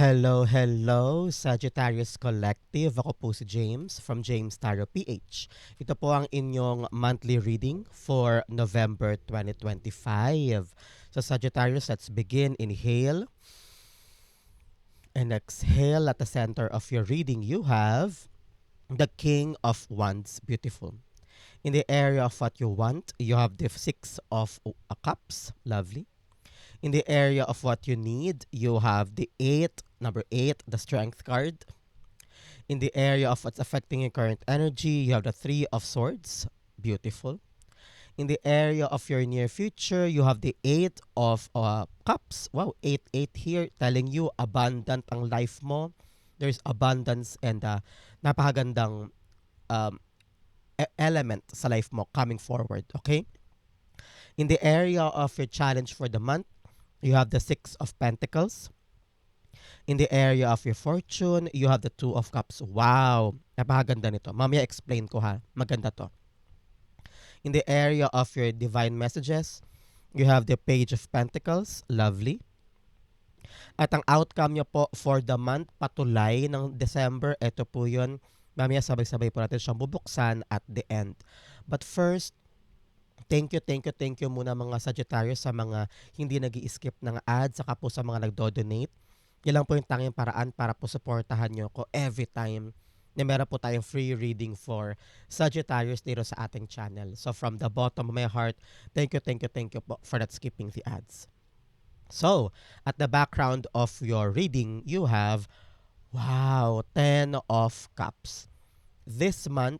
Hello, hello, Sagittarius Collective. Ako po si James from James Tarot PH. Ito po ang inyong monthly reading for November 2025. So Sagittarius, let's begin. Inhale. And exhale at the center of your reading. You have the King of Wands. Beautiful. In the area of what you want, you have the Six of Cups. Lovely. In the area of what you need, you have the eight, number eight, the strength card. In the area of what's affecting your current energy, you have the three of swords. Beautiful. In the area of your near future, you have the eight of uh, cups. Wow, eight, eight here, telling you abundant ang life mo. There's abundance and uh, napakagandang um, element sa life mo coming forward. Okay? In the area of your challenge for the month, you have the Six of Pentacles. In the area of your fortune, you have the Two of Cups. Wow! Napakaganda nito. Mamaya explain ko ha. Maganda to. In the area of your divine messages, you have the Page of Pentacles. Lovely. At ang outcome nyo po for the month, patulay ng December, ito po yun. Mamaya sabay-sabay po natin siyang bubuksan at the end. But first, Thank you, thank you, thank you muna mga Sagittarius sa mga hindi nag skip ng ads, saka po sa mga nagdo-donate. Yan lang po yung tanging paraan para po supportahan nyo ko every time na meron po tayong free reading for Sagittarius dito sa ating channel. So from the bottom of my heart, thank you, thank you, thank you po for not skipping the ads. So, at the background of your reading, you have, wow, 10 of Cups. This month,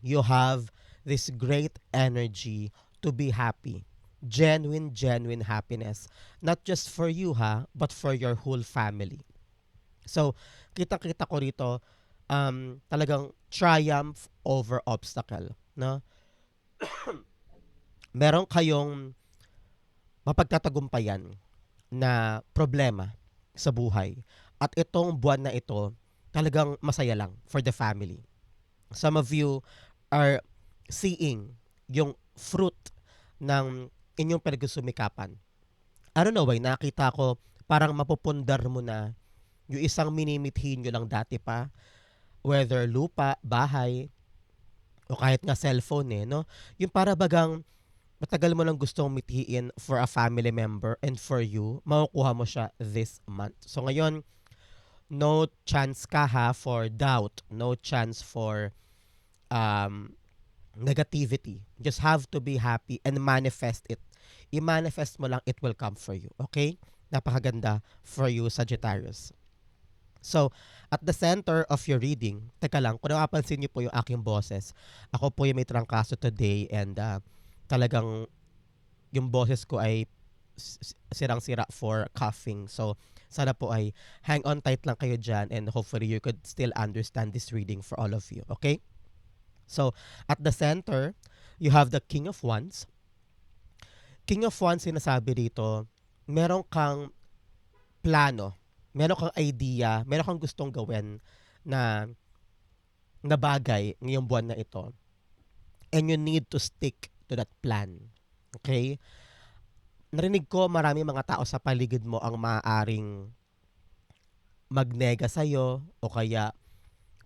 you have this great energy to be happy. Genuine, genuine happiness. Not just for you ha, but for your whole family. So, kita-kita ko rito, um, talagang triumph over obstacle. No? Meron kayong mapagtatagumpayan na problema sa buhay. At itong buwan na ito, talagang masaya lang for the family. Some of you are seeing yung fruit ng inyong pinagsumikapan. I don't know why, nakita ko parang mapupundar mo na yung isang minimithi nyo lang dati pa, whether lupa, bahay, o kahit nga cellphone eh, no? Yung para bagang matagal mo lang gustong mithiin for a family member and for you, makukuha mo siya this month. So ngayon, no chance ka ha for doubt, no chance for um, negativity. Just have to be happy and manifest it. I-manifest mo lang, it will come for you. Okay? Napakaganda for you, Sagittarius. So, at the center of your reading, teka lang, kung napapansin niyo po yung aking boses, ako po yung may trangkaso today and uh, talagang yung boses ko ay sirang-sira for coughing. So, sana po ay hang on tight lang kayo dyan and hopefully you could still understand this reading for all of you. Okay? So, at the center, you have the King of Wands. King of Wands, sinasabi dito, meron kang plano, meron kang idea, meron kang gustong gawin na na bagay ngayong buwan na ito. And you need to stick to that plan. Okay? Narinig ko marami mga tao sa paligid mo ang maaaring magnega sa'yo o kaya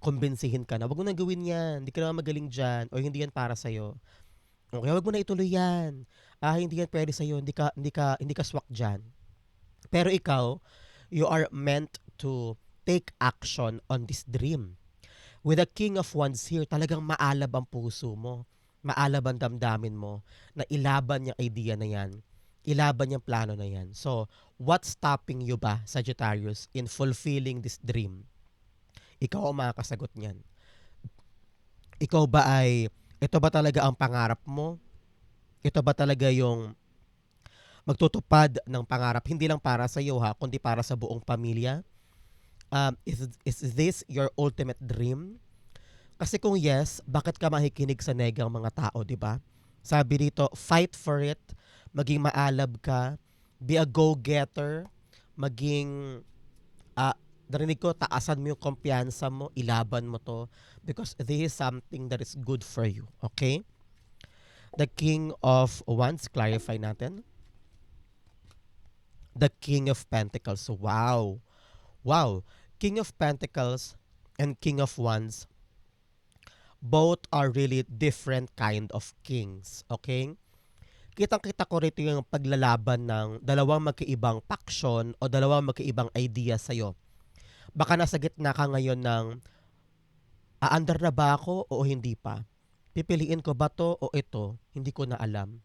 kumbinsihin ka na, wag mo na gawin yan, hindi ka na magaling dyan, o hindi yan para sa'yo. Okay, wag mo na ituloy yan. Ah, hindi yan pwede sa'yo, hindi ka, hindi ka, hindi ka swak dyan. Pero ikaw, you are meant to take action on this dream. With the King of Wands here, talagang maalab ang puso mo. Maalab ang damdamin mo na ilaban yung idea na yan. Ilaban yung plano na yan. So, what's stopping you ba, Sagittarius, in fulfilling this dream? Ikaw ang makakasagot niyan. Ikaw ba ay, ito ba talaga ang pangarap mo? Ito ba talaga yung magtutupad ng pangarap, hindi lang para sa iyo ha, kundi para sa buong pamilya? Um, is, is this your ultimate dream? Kasi kung yes, bakit ka makikinig sa negang mga tao, di ba? Sabi dito, fight for it, maging maalab ka, be a go-getter, maging narinig ko, taasan mo yung kumpiyansa mo, ilaban mo to, because this is something that is good for you. Okay? The King of Wands, clarify natin. The King of Pentacles. Wow. Wow, King of Pentacles and King of Wands both are really different kind of kings, okay? Kitang-kita ko rito yung paglalaban ng dalawang magkaibang paksyon o dalawang magkaibang idea sa'yo. Baka nasa gitna ka ngayon ng aandar na ba ako o hindi pa? Pipiliin ko ba to o ito? Hindi ko na alam.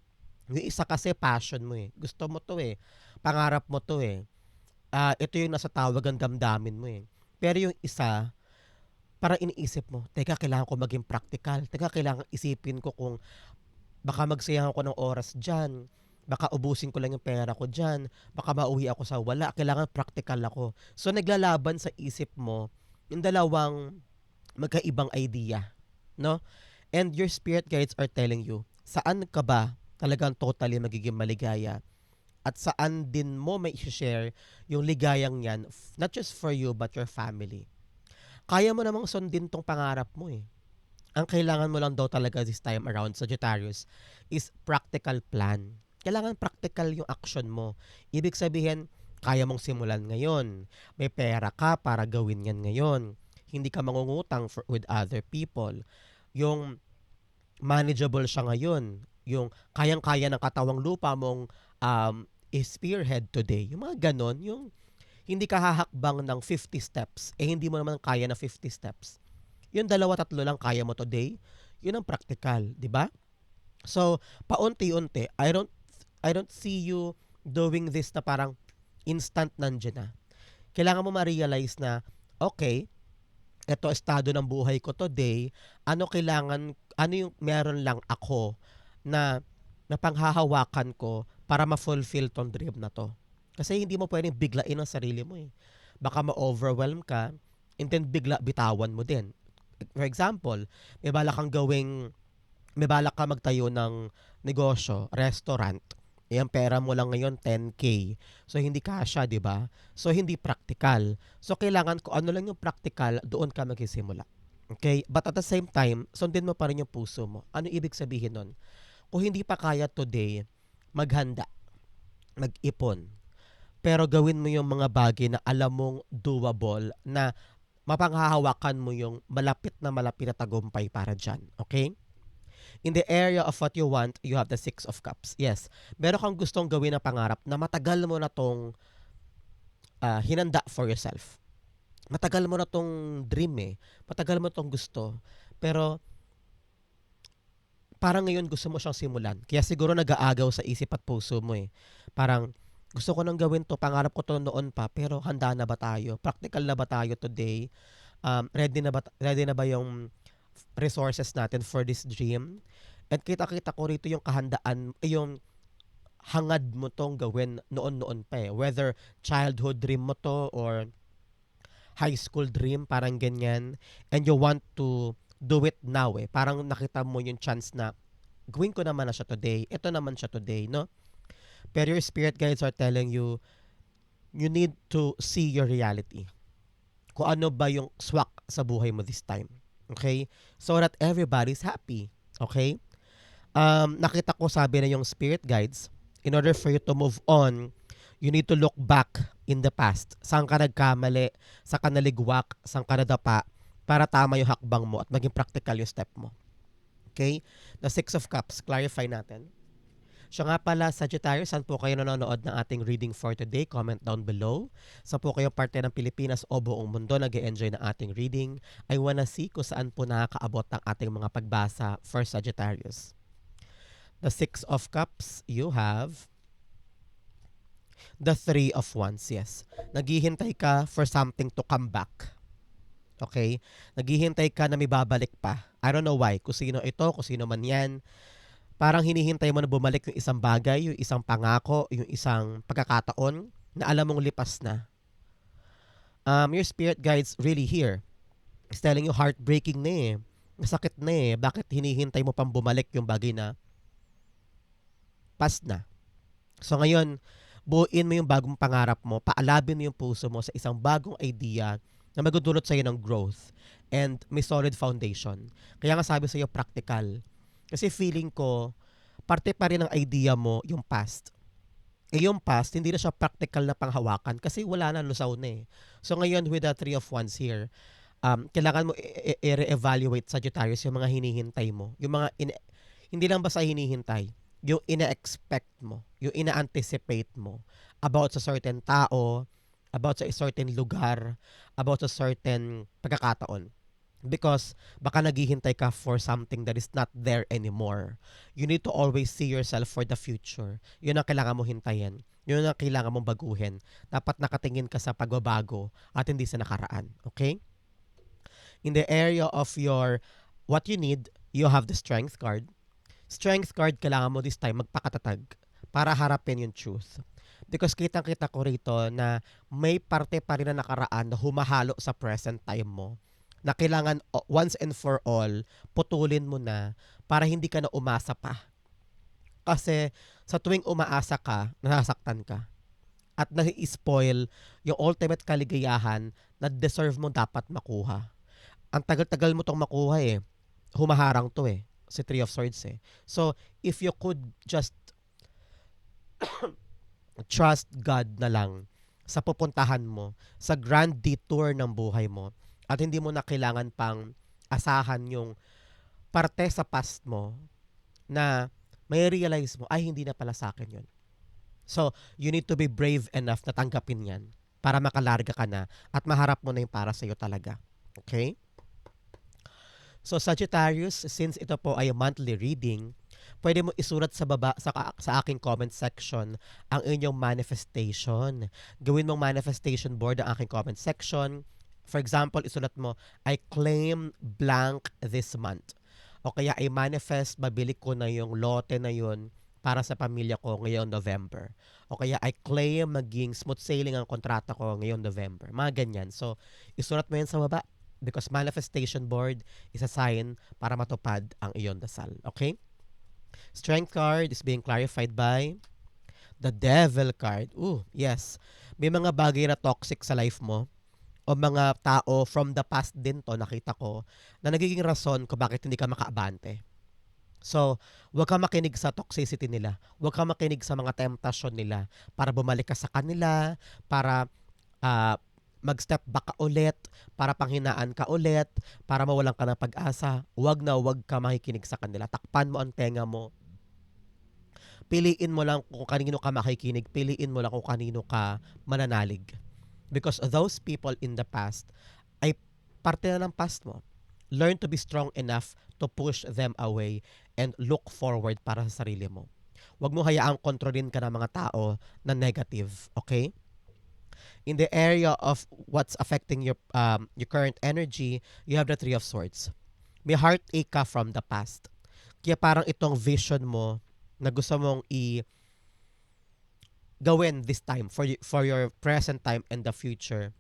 Yung isa kasi passion mo eh. Gusto mo to eh. Pangarap mo to eh. Ah, ito yung nasa tawag ang damdamin mo eh. Pero yung isa, parang iniisip mo, teka, kailangan ko maging practical. Teka, kailangan isipin ko kung baka magsayang ako ng oras dyan. Baka ubusin ko lang yung pera ko dyan. Baka mauwi ako sa wala. Kailangan practical ako. So, naglalaban sa isip mo yung dalawang magkaibang idea. No? And your spirit guides are telling you, saan ka ba talagang totally magiging maligaya? At saan din mo may share yung ligayang yan, not just for you, but your family. Kaya mo namang sundin tong pangarap mo eh. Ang kailangan mo lang daw talaga this time around, Sagittarius, is practical plan. Kailangan practical yung action mo. Ibig sabihin, kaya mong simulan ngayon. May pera ka para gawin yan ngayon. Hindi ka mangungutang for, with other people. Yung manageable siya ngayon. Yung kayang-kaya ng katawang lupa mong um, spearhead today. Yung mga ganon, yung hindi ka hahakbang ng 50 steps, eh hindi mo naman kaya na 50 steps. Yung dalawa, tatlo lang kaya mo today, yun ang practical, di ba? So, paunti-unti, I don't, I don't see you doing this na parang instant nandiyan na. Kailangan mo ma-realize na, okay, ito estado ng buhay ko today, ano kailangan, ano yung meron lang ako na napanghahawakan ko para ma-fulfill tong dream na to. Kasi hindi mo pwedeng biglain ang sarili mo eh. Baka ma-overwhelm ka, and then bigla bitawan mo din. For example, may balak kang gawing, may balak ka magtayo ng negosyo, restaurant. Eh, ang pera mo lang ngayon, 10K. So, hindi kasha, di ba? So, hindi practical. So, kailangan ko ano lang yung practical, doon ka magsisimula. Okay? But at the same time, sundin mo pa rin yung puso mo. Ano ibig sabihin nun? Kung hindi pa kaya today, maghanda. Mag-ipon. Pero gawin mo yung mga bagay na alam mong doable na mapanghahawakan mo yung malapit na malapit na tagumpay para dyan. Okay? In the area of what you want, you have the Six of Cups. Yes. Meron kang gustong gawin na pangarap na matagal mo na tong ah, hinanda for yourself. Matagal mo na tong dream eh. Matagal mo tong gusto. Pero parang ngayon gusto mo siyang simulan. Kaya siguro nag-aagaw sa isip at puso mo eh. Parang gusto ko nang gawin to, pangarap ko to noon pa, pero handa na ba tayo? Practical na ba tayo today? Um, ready na ba ready na ba yung resources natin for this dream? At kita-kita ko rito yung kahandaan, eh, yung hangad mo tong gawin noon-noon pa eh. Whether childhood dream mo to or high school dream, parang ganyan. And you want to do it now eh. Parang nakita mo yung chance na gawin ko naman na siya today. Ito naman siya today, no? Pero your spirit guides are telling you, you need to see your reality. Kung ano ba yung swak sa buhay mo this time. Okay? So that everybody's happy. Okay? Um, nakita ko sabi na yung spirit guides, in order for you to move on, you need to look back in the past. Saan ka nagkamali, saan ka naligwak, saan ka nadapa, para tama yung hakbang mo at maging practical yung step mo. Okay? The Six of Cups, clarify natin. Siya nga pala, Sagittarius, saan po kayo nanonood ng ating reading for today? Comment down below. Saan po kayong parte ng Pilipinas o buong mundo nag enjoy ng ating reading? I wanna see kung saan po nakakaabot ang ating mga pagbasa for Sagittarius. The Six of Cups, you have the Three of Wands, yes. Naghihintay ka for something to come back. Okay? Naghihintay ka na may babalik pa. I don't know why. Kung sino ito, kung sino man yan. Parang hinihintay mo na bumalik yung isang bagay, yung isang pangako, yung isang pagkakataon na alam mong lipas na. Um, your spirit guides really here. It's telling you heartbreaking na eh. Masakit na eh. Bakit hinihintay mo pang bumalik yung bagay na past na? So ngayon, buuin mo yung bagong pangarap mo, paalabin mo yung puso mo sa isang bagong idea na magdudulot sa'yo ng growth and may solid foundation. Kaya nga sabi sa'yo, practical. Kasi feeling ko, parte pa rin ng idea mo yung past. Eh, yung past, hindi na siya practical na panghawakan kasi wala na, lusaw na eh. So ngayon with the Three of Wands here, um, kailangan mo i-re-evaluate Sagittarius yung mga hinihintay mo. Yung mga, ina- hindi lang basta hinihintay, yung ina-expect mo, yung ina-anticipate mo about sa certain tao, about sa certain lugar, about sa certain pagkakataon. Because baka naghihintay ka for something that is not there anymore. You need to always see yourself for the future. Yun ang kailangan mo hintayin. Yun ang kailangan mong baguhin. Dapat nakatingin ka sa pagbabago at hindi sa nakaraan. Okay? In the area of your what you need, you have the strength card. Strength card, kailangan mo this time magpakatatag para harapin yung truth. Because kitang-kita ko rito na may parte pa rin na nakaraan na humahalo sa present time mo na kailangan once and for all, putulin mo na para hindi ka na umasa pa. Kasi sa tuwing umaasa ka, nasasaktan ka. At nai-spoil yung ultimate kaligayahan na deserve mo dapat makuha. Ang tagal-tagal mo tong makuha eh. Humaharang to eh. Si Three of Swords eh. So, if you could just trust God na lang sa pupuntahan mo, sa grand detour ng buhay mo, at hindi mo na kailangan pang asahan yung parte sa past mo na may realize mo, ay hindi na pala sa akin yun. So, you need to be brave enough na tanggapin yan para makalarga ka na at maharap mo na yung para sa'yo talaga. Okay? So, Sagittarius, since ito po ay monthly reading, pwede mo isulat sa baba sa, sa aking comment section ang inyong manifestation. Gawin mong manifestation board ang aking comment section. For example, isulat mo, I claim blank this month. O kaya I manifest, mabili ko na yung lote na yun para sa pamilya ko ngayong November. O kaya I claim maging smooth sailing ang kontrata ko ngayong November. Mga ganyan. So, isulat mo yan sa baba because manifestation board is a sign para matupad ang iyong dasal. Okay? Strength card is being clarified by the devil card. Ooh, yes. May mga bagay na toxic sa life mo o mga tao from the past din to nakita ko na nagiging rason kung bakit hindi ka makaabante. So, huwag ka makinig sa toxicity nila. Huwag ka makinig sa mga temptasyon nila para bumalik ka sa kanila, para ah, mag-step back ka ulit, para panghinaan ka ulit, para mawalan ka ng pag-asa. Huwag na huwag ka makikinig sa kanila. Takpan mo ang tenga mo. Piliin mo lang kung kanino ka makikinig. Piliin mo lang kung kanino ka mananalig. Because those people in the past ay parte na ng past mo. Learn to be strong enough to push them away and look forward para sa sarili mo. Huwag mo hayaang kontrolin ka ng mga tao na negative, okay? In the area of what's affecting your um, your current energy, you have the Three of Swords. May heartache ka from the past. Kaya parang itong vision mo na gusto mong i gawin this time for for your present time and the future.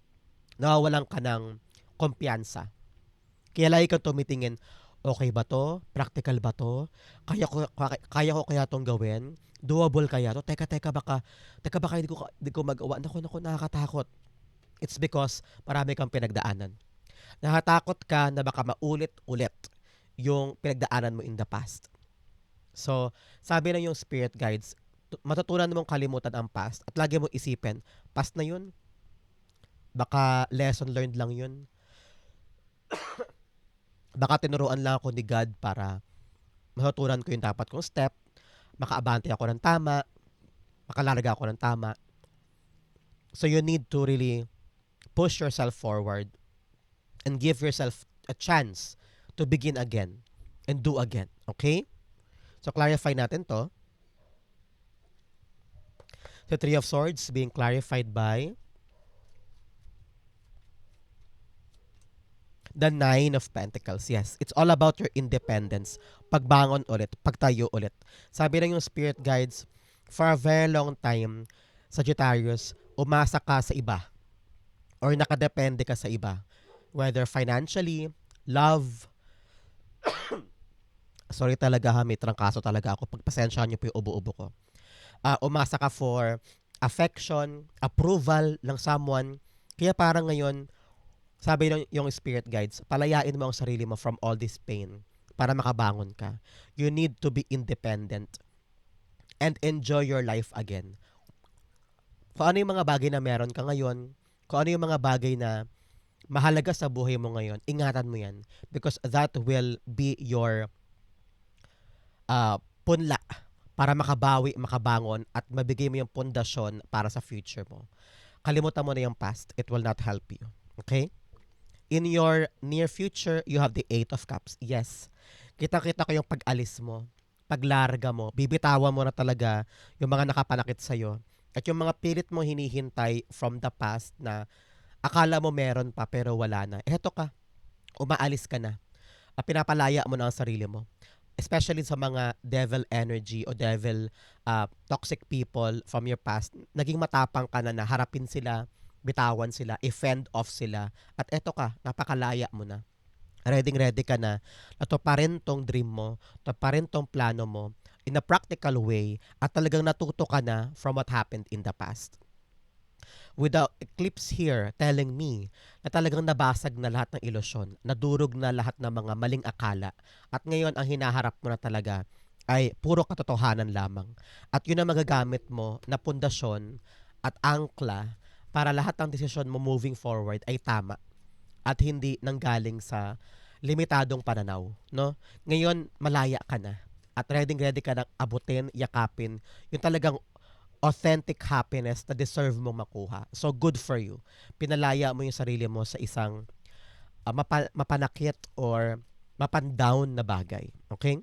Nawawalan ka ng kumpiyansa. Kaya lagi kang tumitingin, okay ba to? Practical ba to? Kaya ko kaya, ko kaya tong gawin? Doable kaya to? Teka, teka, baka, teka, baka hindi ko, hindi ko magawa. Naku, naku, nakakatakot. It's because marami kang pinagdaanan. Nakatakot ka na baka maulit-ulit yung pinagdaanan mo in the past. So, sabi ng yung spirit guides, matutunan mong kalimutan ang past at lagi mo isipin, past na yun. Baka lesson learned lang yun. Baka tinuruan lang ako ni God para matutunan ko yung dapat kong step, makaabante ako ng tama, makalarga ako ng tama. So you need to really push yourself forward and give yourself a chance to begin again and do again. Okay? So clarify natin to. The Three of Swords being clarified by the Nine of Pentacles. Yes, it's all about your independence. Pagbangon ulit, pagtayo ulit. Sabi ng yung spirit guides, for a very long time, Sagittarius, umasa ka sa iba or nakadepende ka sa iba. Whether financially, love, sorry talaga ha, may trangkaso talaga ako. Pagpasensyahan niyo po yung ubo-ubo ko. Ah, umasa ka for affection, approval ng someone. Kaya parang ngayon, sabi ng yung spirit guides, palayain mo ang sarili mo from all this pain para makabangon ka. You need to be independent and enjoy your life again. Kung ano yung mga bagay na meron ka ngayon, kung ano yung mga bagay na mahalaga sa buhay mo ngayon, ingatan mo yan. Because that will be your ah, punla para makabawi, makabangon, at mabigay mo yung pundasyon para sa future mo. Kalimutan mo na yung past. It will not help you. Okay? In your near future, you have the Eight of Cups. Yes. Kita-kita ko yung pag-alis mo, paglarga mo, bibitawan mo na talaga yung mga nakapanakit sa'yo. At yung mga pilit mo hinihintay from the past na akala mo meron pa pero wala na. Eto ka, umaalis ka na. Pinapalaya mo na ang sarili mo. Especially sa mga devil energy o devil uh, toxic people from your past. Naging matapang ka na na harapin sila, bitawan sila, i-fend off sila. At eto ka, napakalaya mo na. Ready ready ka na na to pa rin tong dream mo, to pa rin tong plano mo in a practical way at talagang natuto ka na from what happened in the past with the eclipse here telling me na talagang nabasag na lahat ng ilusyon, nadurog na lahat ng mga maling akala. At ngayon, ang hinaharap mo na talaga ay puro katotohanan lamang. At yun ang magagamit mo na pundasyon at angkla para lahat ng desisyon mo moving forward ay tama at hindi nanggaling sa limitadong pananaw, no? Ngayon, malaya ka na at ready ready ka na abutin, yakapin yung talagang authentic happiness na deserve mong makuha. So, good for you. Pinalaya mo yung sarili mo sa isang uh, mapa- mapanakit or mapandown na bagay. Okay?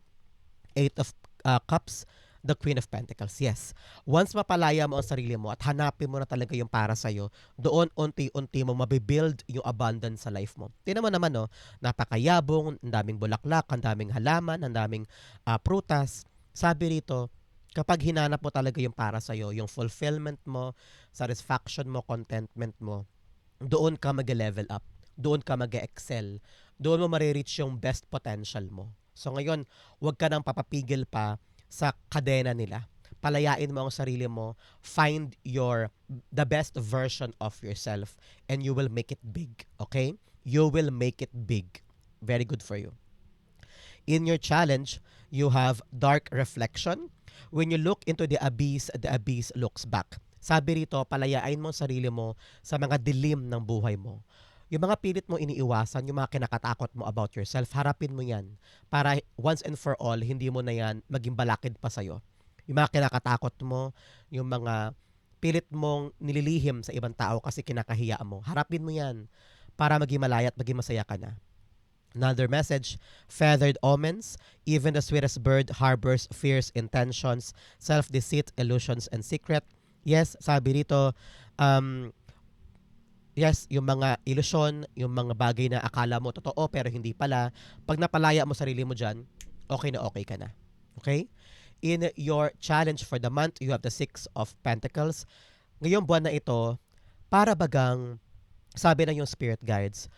Eight of uh, Cups, the Queen of Pentacles. Yes. Once mapalaya mo ang sarili mo at hanapin mo na talaga yung para sa'yo, doon unti-unti mo mabibuild yung abundance sa life mo. Tingnan mo naman, no, napakayabong, ang daming bulaklak, ang daming halaman, ang daming uh, prutas. Sabi rito, kapag hinanap mo talaga yung para sa'yo, yung fulfillment mo, satisfaction mo, contentment mo, doon ka mag-level up. Doon ka mag-excel. Doon mo marireach yung best potential mo. So ngayon, huwag ka nang papapigil pa sa kadena nila. Palayain mo ang sarili mo. Find your the best version of yourself and you will make it big. Okay? You will make it big. Very good for you. In your challenge, you have dark reflection. When you look into the abyss, the abyss looks back. Sabi rito, palayain mo ang sarili mo sa mga dilim ng buhay mo. Yung mga pilit mo iniiwasan, yung mga kinakatakot mo about yourself, harapin mo yan. Para once and for all, hindi mo na yan maging balakid pa sa'yo. Yung mga kinakatakot mo, yung mga pilit mong nililihim sa ibang tao kasi kinakahiya mo, harapin mo yan para maging malaya at maging masaya ka na. Another message, feathered omens, even the sweetest bird harbors fierce intentions, self-deceit, illusions, and secret. Yes, sabi rito, um, yes, yung mga ilusyon, yung mga bagay na akala mo totoo pero hindi pala, pag napalaya mo sarili mo dyan, okay na okay ka na. Okay? In your challenge for the month, you have the Six of Pentacles. Ngayong buwan na ito, para bagang, sabi na yung spirit guides,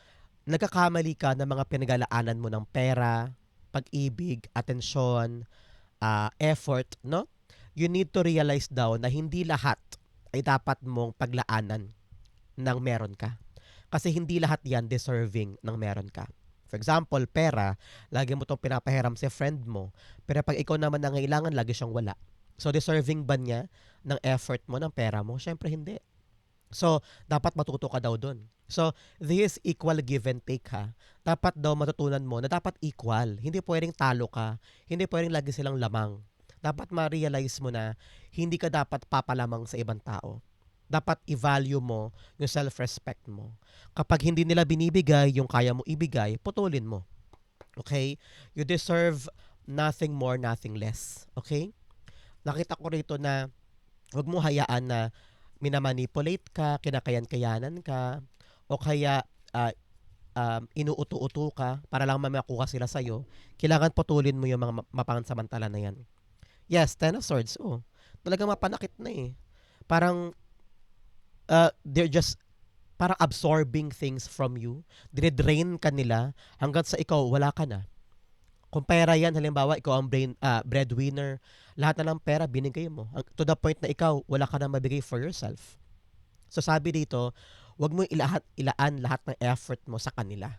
nagkakamali ka ng mga pinaglalaanan mo ng pera, pag-ibig, atensyon, uh, effort, no? You need to realize daw na hindi lahat ay dapat mong paglaanan ng meron ka. Kasi hindi lahat yan deserving ng meron ka. For example, pera, lagi mo itong pinapahiram sa friend mo. Pero pag ikaw naman nangailangan, lagi siyang wala. So, deserving ba niya ng effort mo, ng pera mo? Siyempre, hindi. So, dapat matuto ka daw doon. So, this equal give and take ha. Dapat daw matutunan mo na dapat equal. Hindi pwedeng talo ka. Hindi pwedeng lagi silang lamang. Dapat ma-realize mo na hindi ka dapat papalamang sa ibang tao. Dapat i-value mo yung self-respect mo. Kapag hindi nila binibigay yung kaya mo ibigay, putulin mo. Okay? You deserve nothing more, nothing less. Okay? Nakita ko rito na wag mo hayaan na minamanipulate ka, kinakayan-kayanan ka, o kaya uh, um, inuuto-uto ka para lang mamakuha sila sa'yo, kailangan putulin mo yung mga mapansamantala na yan. Yes, Ten of Swords, oh. Talagang mapanakit na eh. Parang, uh, they're just, parang absorbing things from you. Dire-drain ka nila hanggang sa ikaw, wala ka na. Kung pera yan, halimbawa, ikaw ang brain, uh, breadwinner, lahat na ng pera binigay mo. To the point na ikaw, wala ka na mabigay for yourself. So sabi dito, wag mo ilahat, ilaan lahat ng effort mo sa kanila.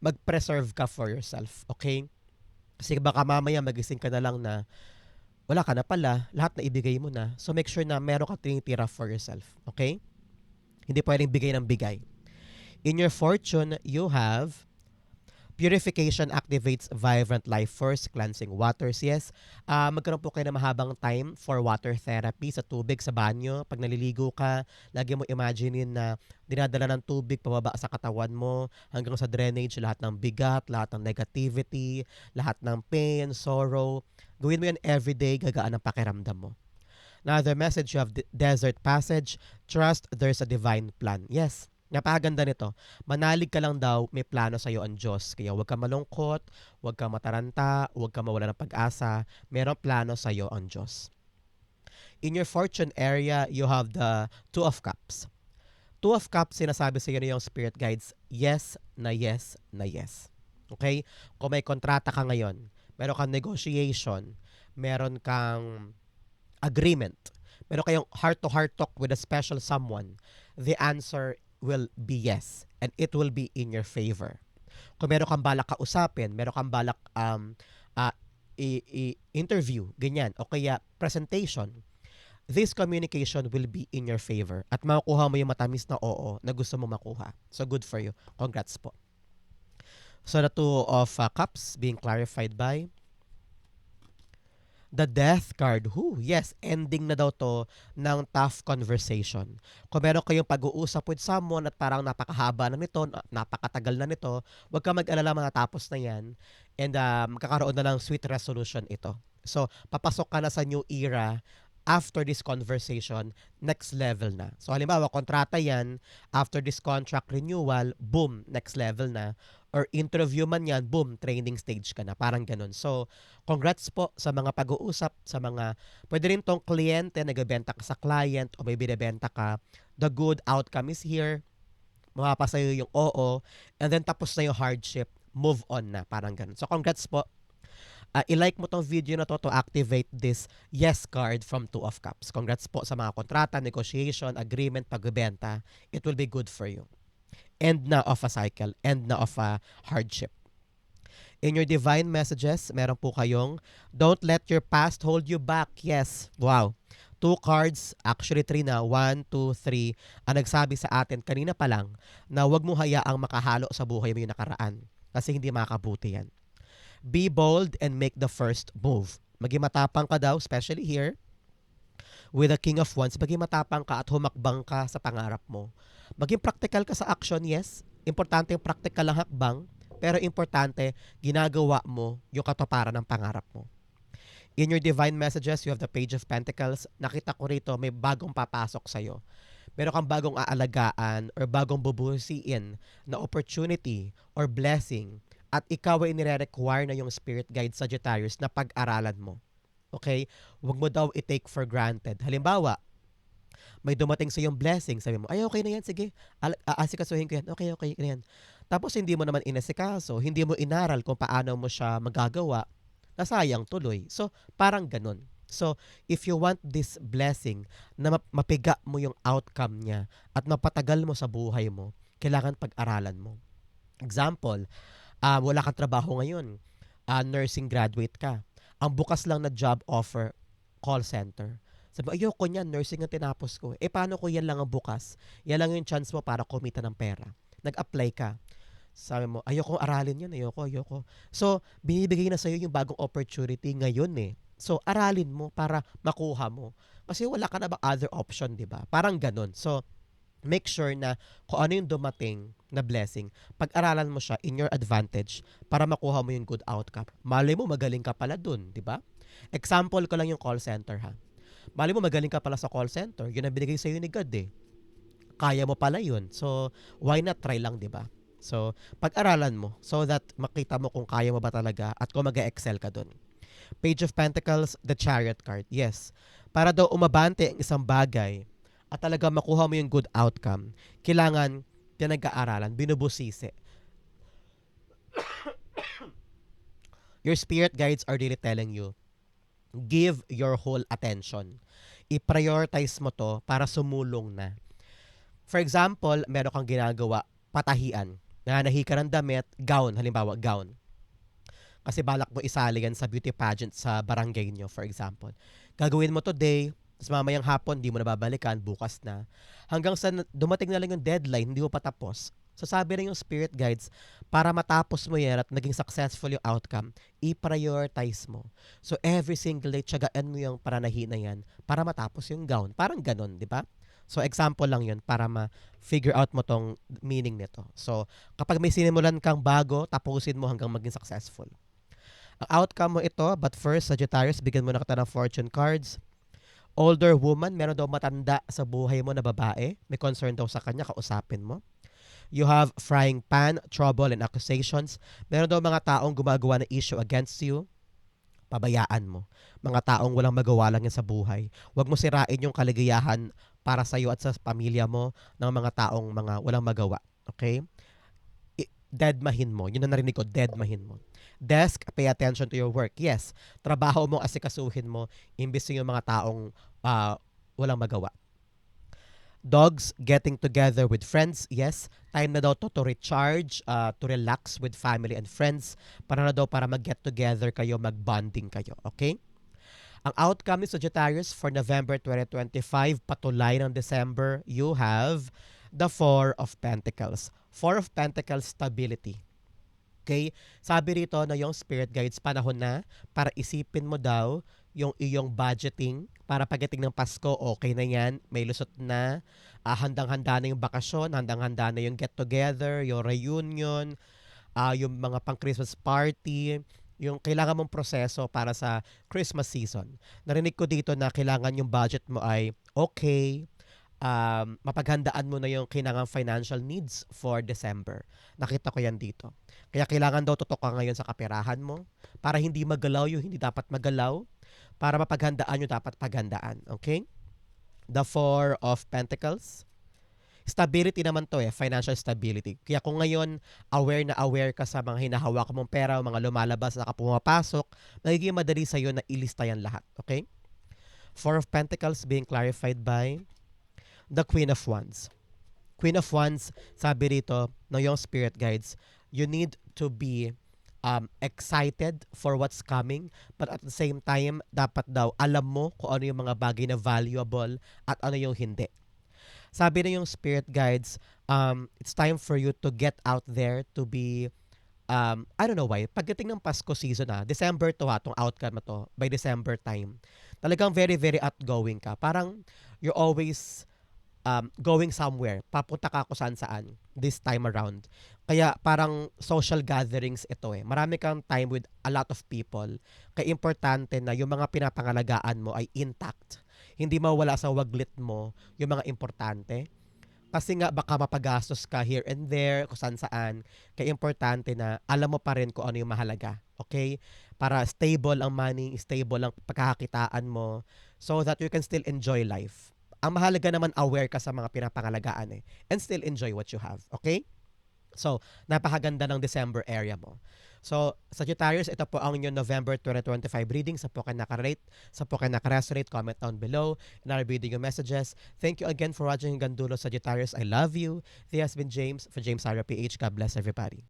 Mag-preserve ka for yourself, okay? Kasi baka mamaya magising ka na lang na wala ka na pala, lahat na ibigay mo na. So make sure na meron ka tinitira for yourself. Okay? Hindi pwedeng bigay ng bigay. In your fortune, you have Purification activates vibrant life force, cleansing waters. Yes, ah, magkaroon po kayo ng mahabang time for water therapy sa tubig, sa banyo. Pag naliligo ka, lagi mo imaginein na dinadala ng tubig pababa sa katawan mo hanggang sa drainage, lahat ng bigat, lahat ng negativity, lahat ng pain, sorrow. Gawin mo yan everyday, gagaan ang pakiramdam mo. Another message, you have de- desert passage. Trust there's a divine plan. Yes, napakaganda nito. Manalig ka lang daw, may plano sa iyo ang Diyos. Kaya huwag ka malungkot, huwag ka mataranta, huwag ka mawala ng pag-asa. Merong plano sa iyo ang Diyos. In your fortune area, you have the Two of Cups. Two of Cups, sinasabi sa iyo na yung spirit guides, yes na yes na yes. Okay? Kung may kontrata ka ngayon, meron kang negotiation, meron kang agreement, meron kayong heart-to-heart talk with a special someone, the answer will be yes and it will be in your favor. Kung meron kang balak kausapin, meron kang balak um, ah, i- i- interview, ganyan, o kaya presentation, this communication will be in your favor at makukuha mo yung matamis na oo na gusto mo makuha. So good for you. Congrats po. So the two of uh, cups being clarified by the death card. Who? Yes, ending na daw to ng tough conversation. Kung meron kayong pag-uusap with someone at parang napakahaba na nito, na- napakatagal na nito, huwag ka mag-alala matatapos na yan and uh, magkakaroon na ng sweet resolution ito. So, papasok ka na sa new era after this conversation, next level na. So, halimbawa, kontrata yan, after this contract renewal, boom, next level na. Or interview man yan, boom, training stage ka na. Parang ganun. So, congrats po sa mga pag-uusap, sa mga, pwede rin tong kliyente, nagbebenta ka sa client o may binibenta ka. The good outcome is here. Mapapasayo yung oo. And then tapos na yung hardship. Move on na. Parang ganun. So, congrats po. Uh, i-like mo tong video na to to activate this yes card from Two of Cups. Congrats po sa mga kontrata, negotiation, agreement, pagbebenta. It will be good for you. End na of a cycle. End na of a hardship. In your divine messages, meron po kayong don't let your past hold you back. Yes. Wow. Two cards, actually three na, one, two, three, ang nagsabi sa atin kanina pa lang na huwag mo hayaang makahalo sa buhay mo yung nakaraan kasi hindi makakabuti yan. Be bold and make the first move. Maging matapang ka daw, especially here, with the King of Wands, maging matapang ka at humakbang ka sa pangarap mo. Maging practical ka sa action, yes. Importante yung practical lang hakbang, pero importante, ginagawa mo yung katuparan ng pangarap mo. In your divine messages, you have the Page of Pentacles. Nakita ko rito, may bagong papasok sa'yo. Meron kang bagong aalagaan or bagong bubusiin na opportunity or blessing at ikaw ay nire-require na yung spirit guide Sagittarius na pag-aralan mo. Okay? Huwag mo daw i-take for granted. Halimbawa, may dumating sa yung blessing, sabi mo, ay okay na yan, sige, aasikasuhin ko yan, okay, okay na yan. Tapos hindi mo naman inasikaso, hindi mo inaral kung paano mo siya magagawa, nasayang tuloy. So, parang ganun. So, if you want this blessing na map- mapiga mo yung outcome niya at mapatagal mo sa buhay mo, kailangan pag-aralan mo. Example, ah wala kang trabaho ngayon, ah nursing graduate ka. Ang bukas lang na job offer, call center. Sabi ayoko niyan, nursing ang tinapos ko. Eh, paano ko yan lang ang bukas? Yan lang yung chance mo para kumita ng pera. Nag-apply ka. Sabi mo, ayoko aralin yan, ayoko, ayoko. So, binibigay na sa'yo yung bagong opportunity ngayon eh. So, aralin mo para makuha mo. Kasi wala ka na ba other option, di ba? Parang ganun. So, make sure na kung ano yung dumating na blessing, pag-aralan mo siya in your advantage para makuha mo yung good outcome. Malay mo, magaling ka pala dun, di ba? Example ko lang yung call center ha. Malay mo, magaling ka pala sa call center. Yun ang binigay sa'yo ni God eh. Kaya mo pala yun. So, why not try lang, di ba? So, pag-aralan mo so that makita mo kung kaya mo ba talaga at kung mag excel ka dun. Page of Pentacles, the Chariot card. Yes. Para daw umabante ang isang bagay at talaga makuha mo yung good outcome, kailangan pinag-aaralan, binubusisi. Your spirit guides are really telling you, give your whole attention. I-prioritize mo to para sumulong na. For example, meron kang ginagawa, patahian. Nananahi ka ng damit, gown, halimbawa, gown. Kasi balak mo isali yan sa beauty pageant sa barangay nyo, for example. Gagawin mo today, tapos mamayang hapon, di mo na babalikan, bukas na. Hanggang sa dumating na lang yung deadline, hindi mo pa tapos. So sabi rin yung spirit guides, para matapos mo yan at naging successful yung outcome, i-prioritize mo. So every single day, tsagaan mo yung pananahi na yan para matapos yung gown. Parang ganon, di ba? So example lang yun para ma-figure out mo tong meaning nito. So kapag may sinimulan kang bago, tapusin mo hanggang maging successful. Ang outcome mo ito, but first, Sagittarius, bigyan mo na kita ng fortune cards. Older woman, meron daw matanda sa buhay mo na babae. May concern daw sa kanya, kausapin mo. You have frying pan, trouble, and accusations. Meron daw mga taong gumagawa ng issue against you. Pabayaan mo. Mga taong walang magawa lang yan sa buhay. Huwag mo sirain yung kaligayahan para sa iyo at sa pamilya mo ng mga taong mga walang magawa. Okay? I- deadmahin mo. Yun ang narinig ko, deadmahin mo. Desk, pay attention to your work. Yes, trabaho mo asikasuhin mo imbis yung mga taong ah, walang magawa. Dogs getting together with friends, yes. Time na daw to to recharge, uh, to relax with family and friends. Para na daw para mag-get together kayo, mag-bonding kayo, okay? Ang outcome ni Sagittarius for November 2025, patulay ng December, you have the Four of Pentacles. Four of Pentacles, stability. Okay? Sabi rito na yung spirit guides, panahon na para isipin mo daw yung iyong budgeting para pagdating ng Pasko, okay na yan, may lusot na, ah, handang-handa na yung bakasyon, handang-handa na yung get-together, yung reunion, ah, yung mga pang-Christmas party, yung kailangan mong proseso para sa Christmas season. Narinig ko dito na kailangan yung budget mo ay okay, um, mapaghandaan mo na yung kailangan financial needs for December. Nakita ko yan dito. Kaya kailangan daw tutok ka ngayon sa kaperahan mo para hindi magalaw yung hindi dapat magalaw, para mapaghandaan yung dapat paghandaan. Okay? The Four of Pentacles. Stability naman to eh, financial stability. Kaya kung ngayon aware na aware ka sa mga hinahawak mong pera, mga lumalabas na pumapasok, magiging madali sa iyo na ilista yan lahat. Okay? Four of Pentacles being clarified by the Queen of Wands. Queen of Wands, sabi rito ng yung spirit guides, you need to be um, excited for what's coming, but at the same time, dapat daw alam mo kung ano yung mga bagay na valuable at ano yung hindi. Sabi na yung spirit guides, um, it's time for you to get out there to be um, I don't know why, pagdating ng Pasko season na, December to ha, tong outcome na to, by December time, talagang very, very outgoing ka. Parang you're always um, going somewhere. Papunta ka kung saan saan this time around. Kaya parang social gatherings ito eh. Marami kang time with a lot of people. Kaya importante na yung mga pinapangalagaan mo ay intact. Hindi mawala sa waglit mo yung mga importante. Kasi nga baka mapagastos ka here and there, kung saan saan. Kaya importante na alam mo pa rin kung ano yung mahalaga. Okay? Para stable ang money, stable ang pagkakakitaan mo so that you can still enjoy life ang mahalaga naman aware ka sa mga pinapangalagaan eh and still enjoy what you have. Okay? So, napakaganda ng December area mo. So, Sagittarius, ito po ang inyong November 2025 reading sa po kayo nakarate, sa po kayo nakaresonate, comment down below, and I'll reading your messages. Thank you again for watching hanggang dulo, Sagittarius. I love you. This has been James for James Sarah PH. God bless everybody.